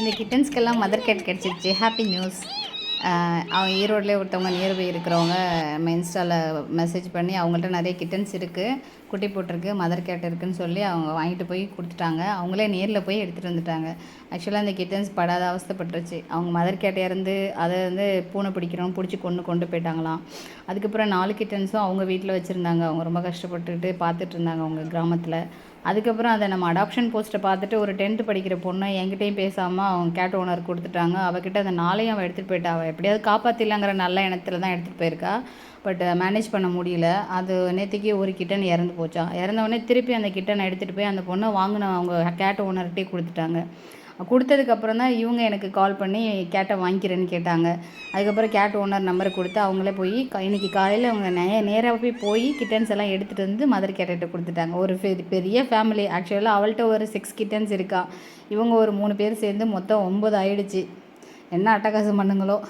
இந்த கிட்டன்ஸ்க்கெல்லாம் mother cat கிடச்சிருச்சு. ஹாப்பி நியூஸ் அவங்க ஈரோட்லேயே ஒருத்தவங்க நியர்பை இருக்கிறவங்க நம்ம இன்ஸ்டாவில் மெசேஜ் பண்ணி அவங்கள்ட்ட நிறைய கிட்டன்ஸ் இருக்குது குட்டி போட்டிருக்கு மதர் கேட் இருக்குன்னு சொல்லி அவங்க வாங்கிட்டு போய் கொடுத்துட்டாங்க. அவங்களே நேரில் போய் எடுத்துகிட்டு வந்துட்டாங்க. ஆக்சுவலாக அந்த கிட்டன்ஸ் படாத அவஸ்தப்பட்டுருச்சு. அவங்க மதர் கேட்டை இறந்து அதை வந்து பூனை பிடிக்கிறோம் பிடிச்சி கொண்டு கொண்டு போயிட்டாங்களாம். அதுக்கப்புறம் நாலு கிட்டன்ஸும் அவங்க வீட்டில் வச்சுருந்தாங்க. அவங்க ரொம்ப கஷ்டப்பட்டுட்டு பார்த்துட்டு இருந்தாங்க அவங்க கிராமத்தில். அதுக்கப்புறம் அதை நம்ம அடாப்ஷன் போஸ்ட்டை பார்த்துட்டு ஒரு டென்த்து படிக்கிற பொண்ணை எங்கிட்டையும் பேசாமல் அவங்க கேட் ஓனர் கொடுத்துட்டாங்க. அவகிட்ட அந்த நாளையும் அவள் எடுத்துகிட்டு போயிட்டா. அவள் எப்படியாவது காப்பாற்றிடலாங்கிற நல்ல எண்ணத்தில் தான் எடுத்துகிட்டு போயிருக்கா பட் மேனேஜ் பண்ண முடியல. அது நேற்றுக்கே ஒரு கிட்டன் இறந்து போச்சா. இறந்தவொடனே திருப்பி அந்த கிட்டனை எடுத்துகிட்டு போய் அந்த பொண்ணை வாங்கின அவங்க கேட் ஓனர்கிட்டே கொடுத்துட்டாங்க. கொடுத்ததுக்கப்புறம் தான் இவங்க எனக்கு கால் பண்ணி கேட்டை வாங்கிக்கிறேன்னு கேட்டாங்க. அதுக்கப்புறம் கேட் ஓனர் நம்பர் கொடுத்து அவங்களே போய் க- காலையில் அவங்க நே நேராக போய் போய் கிட்டன்ஸ் எல்லாம் எடுத்துகிட்டு வந்து மதர் கேட்டிட்ட கொடுத்துட்டாங்க. ஒரு பெ- பெரிய ஃபேமிலி ஆக்சுவலாக அவள்கிட்ட ஒரு சிக்ஸ் கிட்டன்ஸ் இருக்கா. இவங்க ஒரு மூணு பேர் சேர்ந்து மொத்தம் ஒம்பது ஆயிடுச்சு. என்ன அட்டகாசம் பண்ணுங்களோ.